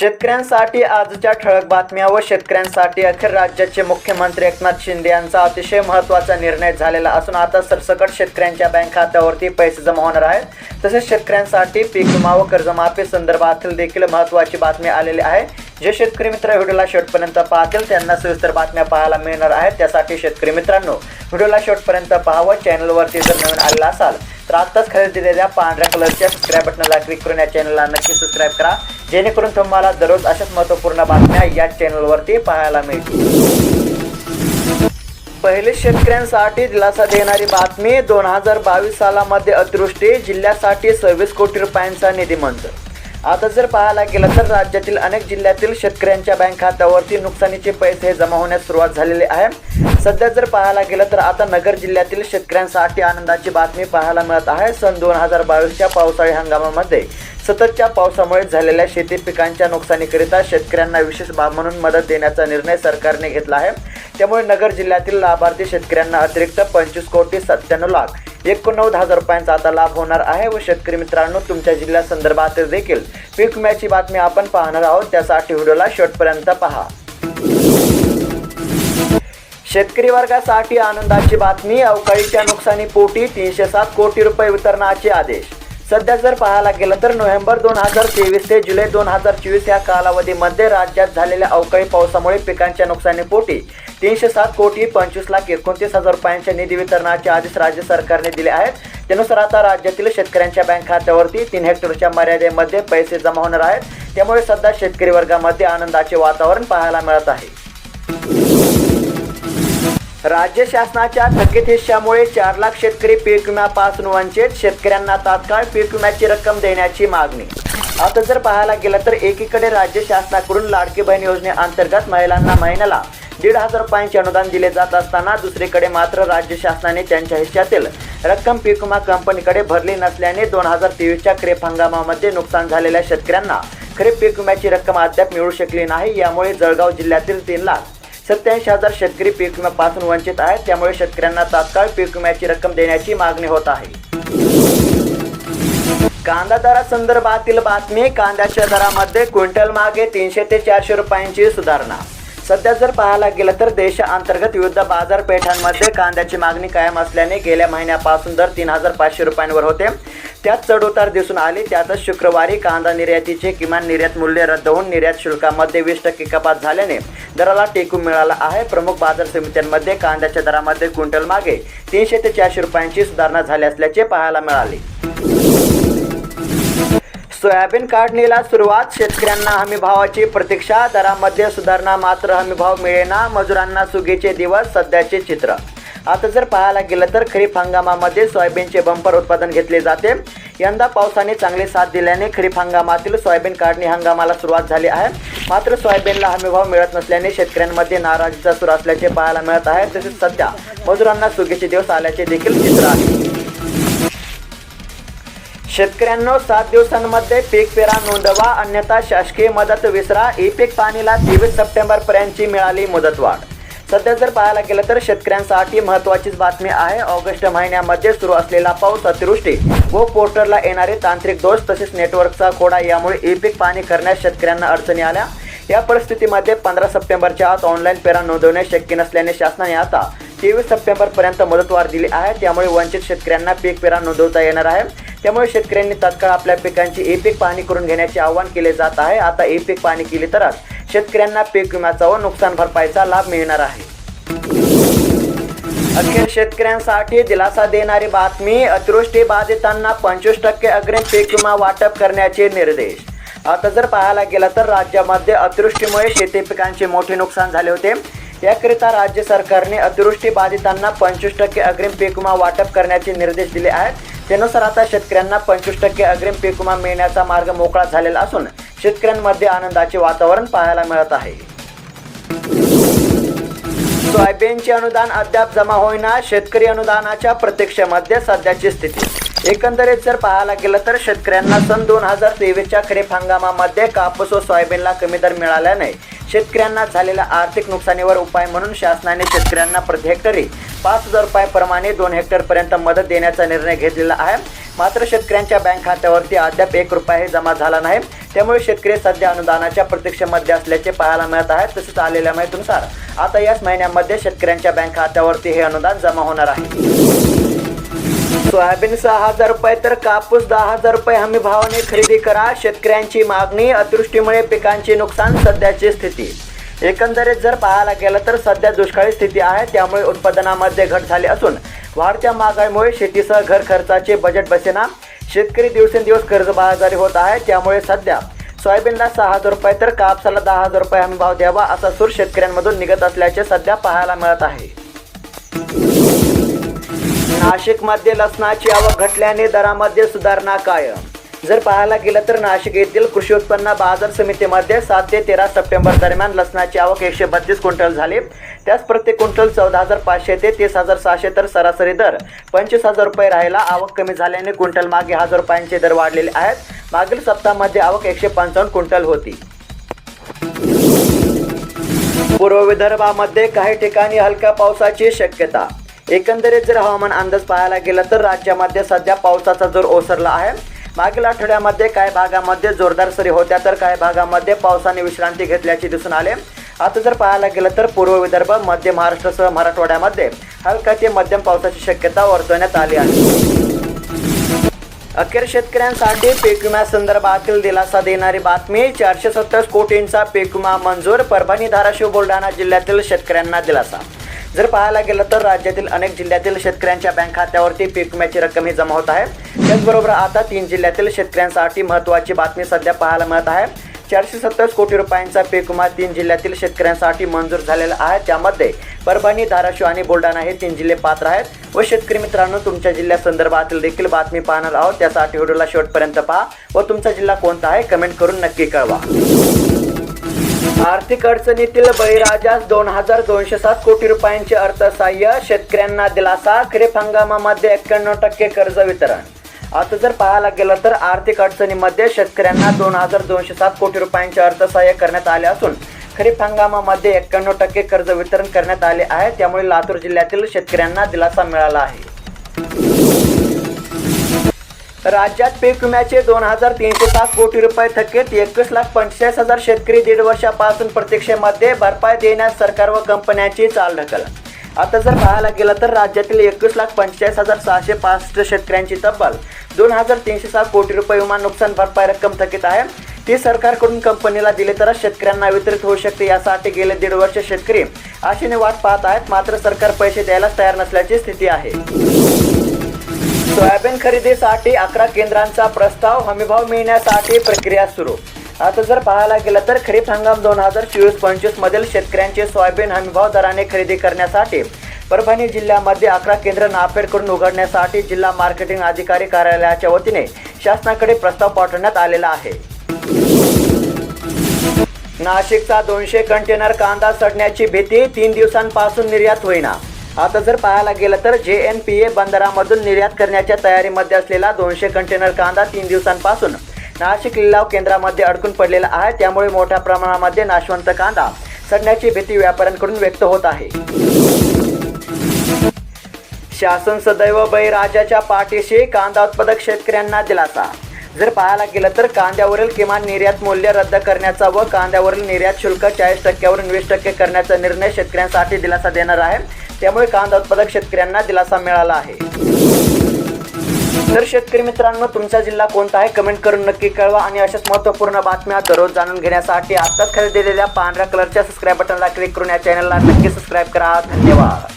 शेतकऱ्यांसाठी आजच्या ठळक बातम्या व शेतकऱ्यांसाठी अखेर राज्याचे मुख्यमंत्री एकनाथ शिंदे यांचा अतिशय महत्त्वाचा निर्णय झालेला असून आता सरसकट शेतकऱ्यांच्या बँक खात्यावरती पैसे जमा होणार आहेत. तसेच शेतकऱ्यांसाठी पीक विमा व कर्जमाफी संदर्भातील देखील महत्त्वाची बातमी आलेली आहे. जे शेतकरी मित्र व्हिडिओला शेवटपर्यंत पाहतील त्यांना सविस्तर बातम्या पाहायला मिळणार आहेत. त्यासाठी शेतकरी मित्रांनो व्हिडिओला शेवटपर्यंत पाहावं. चॅनलवरती जर नवीन आलेला असाल तर आत्ताच खाली दिलेल्या पांढऱ्या कलरच्या सबस्क्राईब बटनला क्लिक करून या चॅनलला नक्की सबस्क्राईब करा. जेणेकरून तुम्हाला दररोज अशाच महत्त्वपूर्ण बातम्या या चॅनलवरती पाहायला मिळतील. पहिले शेतकऱ्यांसाठी दिलासा देणारी बातमी दोन हजार बावीस सालामध्ये अतिवृष्टी जिल्ह्यासाठी सव्वीस कोटी रुपयांचा निधी मंजूर. आता जर पाहायला गेलं तर राज्यातील अनेक जिल्ह्यातील शेतकऱ्यांच्या बँक खात्यावरती नुकसानीचे पैसे जमा होण्यास सुरुवात झालेली आहे. सध्या जर पाहायला गेलं तर आता नगर जिल्ह्यातील शेतकऱ्यांसाठी आनंदाची बातमी पाहायला मिळत आहे. सन दोन हजार बावीसच्या पावसाळी हंगामामध्ये सततच्या पावसामुळे झालेल्या शेती पिकांच्या नुकसानीकरिता शेतकऱ्यांना विशेष बाब म्हणून मदत देण्याचा निर्णय सरकारने घेतला आहे. त्यामुळे नगर जिल्ह्यातील लाभार्थी शेतकऱ्यांना अतिरिक्त पंचवीस कोटी सत्त्याण्णव लाख एकोणनव्वद हजार रुपयांचा आता लाभ होणार आहे व शेतकरी मित्रांनो तुमच्या जिल्ह्या संदर्भात देखील पीक विम्याची बातमी आपण पाहणार आहोत. त्यासाठी व्हिडिओला शेवटपर्यंत पहा. शेतकरी वर्गासाठी आनंदाची बातमी अवकाळीच्या नुकसानी पोटी तीनशे सात कोटी रुपये वितरणाचे आदेश. सध्या जर पाहायला गेलं तर नोव्हेंबर दोन हजार तेवीस ते जुलै दोन हजार चोवीस या कालावधीमध्ये राज्यात झालेल्या अवकाळी पावसामुळे पिकांच्या नुकसानीपोटी तीनशे सात कोटी पंचवीस लाख एकोणतीस हजार रुपयांच्या निधी वितरणाचे आदेश राज्य सरकारने दिले आहेत. त्यानुसार आता राज्यातील शेतकऱ्यांच्या बँक खात्यावरती तीन हेक्टरच्या मर्यादेमध्ये पैसे जमा होणार आहेत. त्यामुळे सध्या शेतकरी वर्गामध्ये आनंदाचे वातावरण पाहायला मिळत आहे. राज्य शासनाच्या थकीत हिश्श्यामुळे चार लाख शेतकरी पीक विम्यापासून वंचित शेतकऱ्यांना तात्काळ पीक विम्याची रक्कम देण्याची मागणी. आता जर पाहायला गेलं तर एकीकडे राज्य शासनाकडून लाडकी बहीण योजनेअंतर्गत महिलांना महिन्याला दीड हजार रुपयांचे अनुदान दिले जात असताना दुसरीकडे मात्र राज्य शासनाने त्यांच्या हिश्श्यातील रक्कम पीक विमा कंपनीकडे भरली नसल्याने दोन हजार तेवीसच्या खरीप हंगामामध्ये नुकसान झालेल्या शेतकऱ्यांना खरीप पीक विम्याची रक्कम अद्याप मिळू शकली नाही. यामुळे जळगाव जिल्ह्यातील तीन लाख सत्याऐंशी हजार शेतकरी पीक विम्यापासून वंचित आहेत. त्यामुळे शेतकऱ्यांना तात्काळ पीक विम्याची रक्कम देण्याची मागणी होत आहे. कांदा दरासंदर्भातील बातमी कांद्याच्या दरामध्ये क्विंटल मागे तीनशे ते चारशे रुपयांची सुधारणा. सध्या जर पाहायला गेलं तर देशांतर्गत विविध बाजारपेठांमध्ये कांद्याची मागणी कायम असल्याने गेल्या महिन्यापासून दर तीन हजार पाचशे रुपयांवर होते. त्यात चढउतार दिसून आली. त्यातच शुक्रवारी कांदा निर्यातीचे किमान निर्यात मूल्य रद्द होऊन निर्यात शुल्कामध्ये वीस टक्के कपात झाल्याने दराला टेकून मिळाला आहे. प्रमुख बाजार समित्यांमध्ये कांद्याच्या दरामध्ये क्विंटल मागे तीनशे ते चारशे रुपयांची सुधारणा झाली असल्याचे पाहायला मिळाले. सोयाबीन काढणीला सुरुवात. शेतकऱ्यांना हमी भावाची प्रतीक्षा. दरामध्ये सुधारणा मात्र हमी भाव मिळेना. मजुरांना सुगीचे दिवस सध्याचे चित्र. आता जर पाहायला गेलं तर खरीप हंगामामध्ये सोयाबीनचे बंपर उत्पादन घेतले जाते. यंदा पावसाने चांगली साथ दिल्याने खरीप हंगामातील सोयाबीन काढणी हंगामाला सुरुवात झाली आहे. मात्र सोयाबीनला हमीभाव मिळत नसल्याने शेतकऱ्यांमध्ये नाराजीचा सूर असल्याचे पाहायला मिळत आहे. तसेच सध्या मजुरांना सुगीचे दिवस आल्याचे देखील चित्र आहे. शेतकऱ्यांनो सात दिवसांमध्ये पीक पेरा नोंदवा अन्यथा शासकीय मदत विसरा. ई पीक पाणीला तेवीस सप्टेंबरपर्यंतची मिळाली मुदतवाढ. सध्या जर पाहायला गेलं तर शेतकऱ्यांसाठी महत्त्वाचीच बातमी आहे. ऑगस्ट महिन्यामध्ये सुरू असलेला पाऊस अतिवृष्टी व पोर्टरला येणारे तांत्रिक दोष तसेच नेटवर्कचा खोडा यामुळे ई पीक पाणी करण्यास शेतकऱ्यांना अडचणी आल्या. या परिस्थितीमध्ये पंधरा सप्टेंबरच्या आत ऑनलाईन पेरा नोंदवणे शक्य नसल्याने शासनाने आता तेवीस सप्टेंबरपर्यंत मुदतवाढ दिली आहे. त्यामुळे वंचित शेतकऱ्यांना पीक पेरा नोंदवता येणार आहे. त्यामुळे शेतकऱ्यांनी तात्काळ आपल्या पिकांची एपीक पीक पाहणी करून घेण्याचे आवाहन केले जात आहे. आता एपीक पीक पाहणी केली तरच शेतकऱ्यांना पीक विम्याचा व नुकसान भरपाईचा लाभ मिळणार आहे. अखेर शेतकऱ्यांसाठी दिलासा देणारी बातमी अतिवृष्टी बाधितांना पंचवीस टक्के अग्रिम पीक विमा वाटप करण्याचे निर्देश. आता जर पाहायला गेलं तर राज्यामध्ये अतिवृष्टीमुळे शेती पिकांचे मोठे नुकसान झाले होते. याकरिता राज्य सरकारने अतिवृष्टी बाधितांना पंचवीस टक्के अग्रिम पीक विमा वाटप करण्याचे निर्देश दिले आहेत. त्यानुसार आता शेतकऱ्यांना पंचवीस टक्के अग्रिम पीक विमा मिळण्याचा मार्ग मोकळा झालेला असून शेतकऱ्यांमध्ये आनंदाचे वातावरण पाहायला मिळत आहे. सोयाबीनचे अनुदान अद्याप जमा होईना शेतकरी अनुदानाच्या प्रतीक्षेमध्ये सध्याची स्थिती एकंदरीत जर पाहायला गेलं तर शेतकऱ्यांना सन दोन हजार तेवीसच्या खरीप हंगामामध्ये कापूस व सोयाबीनला कमी दर मिळाल्याने शेतकऱ्यांना झालेल्या आर्थिक नुकसानीवर उपाय म्हणून शासनाने शेतकऱ्यांना प्रति हेक्टरी पाच हजार रुपयाप्रमाणे दोन हेक्टरपर्यंत मदत देण्याचा निर्णय घेतलेला आहे. मात्र शेतकऱ्यांच्या बँक खात्यावरती अद्याप एक रुपयाही जमा झाला नाही. त्यामुळे शेतकरी सध्या अनुदानाच्या प्रतीक्षेमध्ये असल्याचे पाहायला मिळत आहे. तसेच आलेल्या माहितीनुसार आता याच महिन्यामध्ये शेतकऱ्यांच्या बँक खात्यावरती हे अनुदान जमा होणार आहे. सोयाबीन सहा हजार रुपये तर कापूस दहा हजार रुपये. हमी भावाने खरेदी करा. शेतकऱ्यांची मागणी अतिवृष्टीमुळे पिकांचे नुकसान सध्याची स्थिती. एकंदरीत जर पाहायला गेलं तर सध्या दुष्काळी स्थिती आहे. त्यामुळे उत्पादनामध्ये घट झाली असून वाढत्या महागाईमुळे शेतीसह घर खर्चाचे बजेट बसेना. शेतकरी दिवसेंदिवस कर्जबाजारी होत आहे. त्यामुळे सध्या सोयाबीनला सहा हजार रुपये तर कापसाला दहा हजार रुपये हमी भाव द्यावा असा सूर शेतकऱ्यांमधून निघत असल्याचे सध्या पाहायला मिळत आहे. नाशिकमध्ये लसणाची आवक घटल्याने दरामध्ये सुधारणा कायम. जर पाहायला गेलं तर नाशिक येथील कृषी उत्पन्न बाजार समितीमध्ये सात ते तेरा सप्टेंबर दरम्यान लसणाची आवक एकशे बत्तीस क्विंटल झाली. त्यास प्रत्येक क्विंटल चौदा हजार पाचशे ते तीस हजार सहाशे तर सरासरी दर पंचवीस हजार रुपये राहिला आवक कमी झाल्याने क्विंटल मागे हजार रुपयांचे दर वाढलेले आहेत. मागील सप्ताहामध्ये आवक एकशे पंचावन्न क्विंटल होती. पूर्व विदर्भामध्ये काही ठिकाणी हलक्या पावसाची शक्यता. एकंदरीत जर हवामान अंदाज पाहायला गेला तर राज्यामध्ये सध्या पावसाचा जोर ओसरला आहे. मागील आठवड्यामध्ये काही भागामध्ये जोरदार सरी होत्या तर काही भागामध्ये पावसाने विश्रांती घेतल्याचे दिसून आले. आता जर पाहायला गेलं तर पूर्व विदर्भ मध्य महाराष्ट्रासह मराठवाड्यामध्ये हलका ते मध्यम पावसाची शक्यता वर्तवण्यात आली आहे. अखेर शेतकऱ्यांसाठी पीक विम्यासंदर्भातील दिलासा देणारी बातमी चारशे सत्तर कोटींचा पीक विमा मंजूर परभणी धाराशिव बुलढाणा जिल्ह्यातील शेतकऱ्यांना दिलासा. जर पाहायला गेलं तर राज्यातील अनेक जिल्ह्यातील शेतकऱ्यांच्या बँक खात्यावरती पीक विम्याची रक्कमही जमा होत आहे. त्याचबरोबर आता तीन जिल्ह्यातील शेतकऱ्यांसाठी महत्त्वाची बातमी सध्या पाहायला मिळत आहे. चारशे सत्तर कोटी रुपयांचा पीक विमा तीन जिल्ह्यातील शेतकऱ्यांसाठी मंजूर झालेला आहे. त्यामध्ये परभणी धाराशिव आणि बुलढाणा हे तीन जिल्हे पात्र आहेत. व शेतकरी मित्रांनो तुमच्या जिल्ह्यासंदर्भातील देखील बातमी पाहणार आहोत. त्यासाठी व्हिडिओला शेवटपर्यंत पहा. व तुमचा जिल्हा कोणता आहे कमेंट करून नक्की कळवा. आर्थिक अडचणीतील बळीराजास दोन हजार दोनशे सात कोटी रुपयांचे अर्थसहाय्य शेतकऱ्यांना दिलासा. खरीप हंगामामध्ये एक्क्याण्णव टक्के कर्ज वितरण. आता जर पाहायला गेलं तर आर्थिक अडचणीमध्ये शेतकऱ्यांना दोन हजार दोनशे सात कोटी रुपयांचे अर्थसहाय्य करण्यात आले असून खरीप हंगामामध्ये एक्क्याण्णव टक्के कर्ज वितरण करण्यात आले आहे. त्यामुळे लातूर जिल्ह्यातील शेतकऱ्यांना दिलासा मिळाला आहे. राज्यात पीक विम्याचे दोन हजार तीनशे सात कोटी रुपये थकीत एकवीस लाख पंचेचाळीस हजार शेतकरी दीड वर्षापासून प्रतीक्षेमध्ये भरपाई देण्यास सरकार व कंपन्यांची चालढकल आता जर पाहायला गेलं तर राज्यातील एकवीस लाख पंचेचाळीस हजार सहाशे पासष्ट शेतकऱ्यांची तब्बल दोन हजार तीनशे सात कोटी रुपये विमा नुकसान भरपाई रक्कम थकीत आहे. ती सरकारकडून कंपनीला दिली तरच शेतकऱ्यांना वितरित होऊ शकते यासाठी गेले दीड वर्ष शेतकरी आशेने वाट पाहत आहेत. मात्र सरकार पैसे द्यायलाच तयार नसल्याची स्थिती आहे. सोयाबीन खरेदीसाठी अकरा केंद्रांचा प्रस्ताव हमीभाव मिळण्यासाठी प्रक्रिया सुरू. आता जर पाहायला गेलं तर खरीप हंगाम दोन हजार चोवीस पंचवीस मधील शेतकऱ्यांचे सोयाबीन हमीभाव दराने खरेदी करण्यासाठी परभणी जिल्ह्यामध्ये अकरा केंद्र नाफेडकडून उघडण्यासाठी जिल्हा मार्केटिंग अधिकारी कार्यालयाच्या वतीने शासनाकडे प्रस्ताव पाठवण्यात आलेला आहे. नाशिकचा दोनशे कंटेनर कांदा सडण्याची भीती तीन दिवसांपासून निर्यात होईना. आता जर पाहायला गेलं तर जे एन पी ए बंदरामधून निर्यात करण्याच्या तयारीमध्ये असलेला दोनशे कंटेनर कांदा तीन दिवसांपासून नाशिक लिलाव केंद्रामध्ये अडकून पडलेला आहे. त्यामुळे मोठ्या प्रमाणामध्ये नाशवंत कांदा सडण्याची भीती व्यापाऱ्यांकडून व्यक्त होत आहे. शासन सदैव बळीराजाच्या पाठीशी कांदा उत्पादक शेतकऱ्यांना दिलासा. जर पाहायला गेलं तर कांद्यावरील किमान निर्यात मूल्य रद्द करण्याचा व कांद्यावरील निर्यात शुल्क चाळीस टक्क्यावरून वीस टक्के करण्याचा निर्णय शेतकऱ्यांसाठी दिलासा देणार आहे. त्यामुळे कांदा उत्पादक शेतकऱ्यांना दिलासा मिळाला आहे. तर शेतकरी मित्रांनो तुमचा जिल्हा कोणता आहे? कमेंट करून नक्की कळवा आणि अशाच महत्त्वपूर्ण बातम्या दररोज जाणून घेण्यासाठी आत्ताच खरेदी दिलेल्या पांढऱ्या कलरच्या सबस्क्राईब बटनला क्लिक करून या चॅनलला नक्की सबस्क्राईब करा. धन्यवाद.